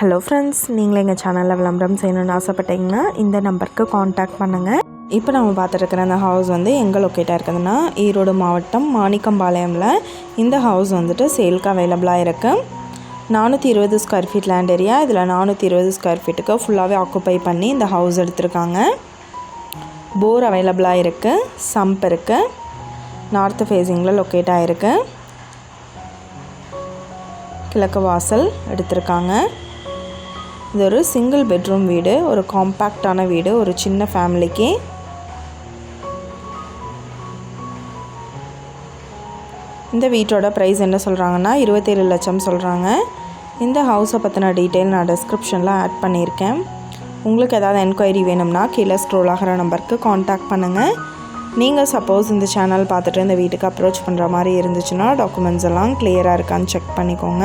Hello friends நீங்கள் எங்கள் சேனலில் விளம்பரம் செய்யணும்னு ஆசைப்பட்டீங்கன்னா இந்த நம்பருக்கு காண்டாக்ட் பண்ணுங்கள் இப்போ நம்ம பார்த்துருக்குற அந்த ஹவுஸ் வந்து எங்கே லொக்கேட்டாக இருக்குதுன்னா ஈரோடு மாவட்டம் மாணிக்கம்பாளையமில். இந்த ஹவுஸ் வந்துட்டு சேல்க்கு அவைலபிளாக இருக்குது நானூற்றி இருபது ஸ்கொயர் ஃபீட் லேண்ட் ஏரியா இதில் நானூற்றி இருபது ஸ்கொயர் ஃபீட்டுக்கு ஃபுல்லாகவே ஆக்குப்பை பண்ணி இந்த ஹவுஸ் எடுத்திருக்காங்க. போர் அவைலபிளாக இருக்குது சம்ப் இருக்குது நார்த்து ஃபேஸிங்கில் லொக்கேட் ஆகிருக்கு கிழக்கு வாசல் எடுத்திருக்காங்க. இது ஒரு சிங்கிள் பெட்ரூம் வீடு ஒரு காம்பேக்டான வீடு ஒரு சின்ன ஃபேமிலிக்கு இந்த வீட்டோட ப்ரைஸ் என்ன சொல்கிறாங்கன்னா இருபத்தேழு லட்சம் சொல்கிறாங்க இந்த ஹவுஸை பற்றின டீட்டெயில் நான் டிஸ்கிரிப்ஷனில் ஆட் பண்ணியிருக்கேன். உங்களுக்கு ஏதாவது என்கொயரி வேணும்னா கீழே ஸ்க்ரோல் ஆகிற நம்பருக்கு காண்டாக்ட் பண்ணுங்கள் நீங்கள் சப்போஸ் இந்த சேனல் பார்த்துட்டு இந்த வீட்டுக்கு அப்ரோச் பண்ணுற மாதிரி இருந்துச்சுன்னா டாக்குமெண்ட்ஸ் எல்லாம் கிளியராக இருக்கான்னு செக் பண்ணிக்கோங்க.